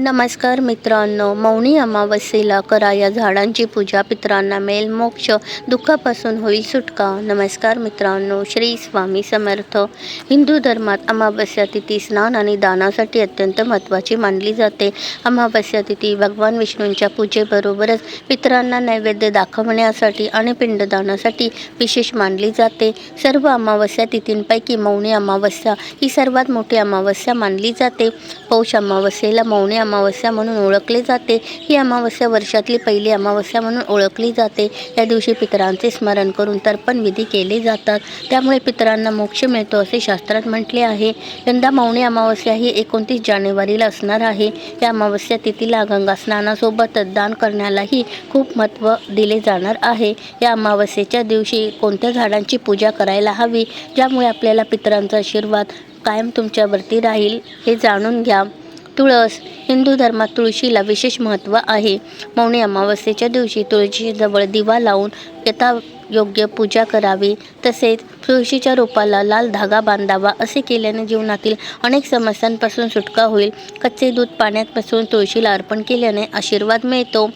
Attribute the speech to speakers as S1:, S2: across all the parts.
S1: नमस्कार मित्रांनो मौनी अमावस्येला करा या झाडांची पूजा पितरांना मिळेल मोक्ष दुःखापासून होईल सुटका. नमस्कार मित्रांनो श्री स्वामी समर्थ. हिंदू धर्मात अमावस्या तिथी स्नान आणि दानासाठी अत्यंत महत्त्वाची मानली जाते. अमावस्या तिथी भगवान विष्णूंच्या पूजेबरोबरच पितरांना नैवेद्य दाखवण्यासाठी आणि पिंडदानासाठी विशेष मानली जाते. सर्व अमावस्या तिथींपैकी मौनी अमावस्या ही सर्वात मोठी अमावस्या मानली जाते. पौष अमावस्येला मौनी अमावस्या म्हणून ओळखले जाते. ही अमावस्या वर्षातली पहिली अमावस्या म्हणून ओळखली जाते. या दिवशी पितरांचे स्मरण करून तर्पण विधी केले जातात. त्यामुळे पितरांना मोक्ष मिळतो असे शास्त्रात म्हटले आहे. यंदा मौनी अमावस्या ही एकोणतीस जानेवारीला असणार आहे. या अमावस्या तिथीला गंगा स्नानासोबतच दान करण्यालाही खूप महत्त्व दिले जाणार आहे. या अमावस्येच्या दिवशी कोणत्या झाडांची पूजा करायला हवी? ज्यामुळे आपल्याला पितरांचा आशीर्वाद कायम तुमच्यावरती राहील हे जाणून घ्या. तुळस. हिंदू धर्मात तुळशीला विशेष महत्त्व आहे. मौनी अमावस्येच्या दिवशी तुळशीजवळ दिवा लावून यथा योग्य पूजा करावी. तसेच तुळशीच्या रोपाला लाल धागा बांधावा असे केल्याने जीवनातील अनेक समस्यांपासून सुटका होईल. कच्चे दूध पाण्यात मिसळून तुळशीला अर्पण केल्याने आशीर्वाद मिळतो.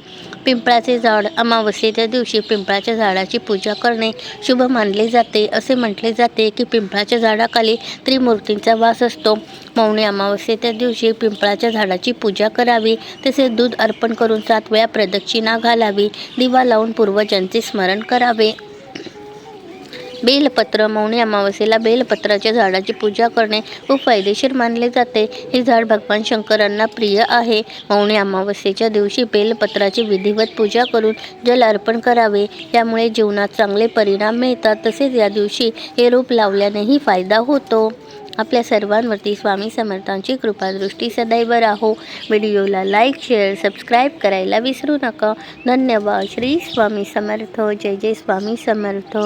S1: पिंपळाचे झाड अमावस्येच्या दिवशी पिंपळाच्या झाडाची पूजा करणे शुभ मानले जाते. असे म्हटले जाते की पिंपळाच्या झाडाखाली त्रिमूर्तींचा वास असतो. मौनी अमावस्येच्या दिवशी पिंपळाच्या झाडाची पूजा करावी. तसेच दूध अर्पण करून सात वेळा प्रदक्षिणा घालावी. दिवा लावून पूर्वजांचे स्मरण करावे. बेलपत्र मौनी अमावस्येला बेलपत्राच्या झाडाची पूजा करणे खूप फायदेशीर मानले जाते. हे झाड भगवान शंकरांना प्रिय आहे. मौनी अमावस्येच्या दिवशी बेलपत्राची विधिवत पूजा करून जल अर्पण करावे. यामुळे जीवनात चांगले परिणाम मिळतात. तसेच या दिवशी हे रोप लावल्यानेही फायदा होतो. आपल्या सर्वांवरती स्वामी समर्थांची कृपादृष्टी सदैव राहो. व्हिडिओला लाईक शेअर सबस्क्राईब करायला विसरू नका. धन्यवाद. श्री स्वामी समर्थ. जय जय स्वामी समर्थ.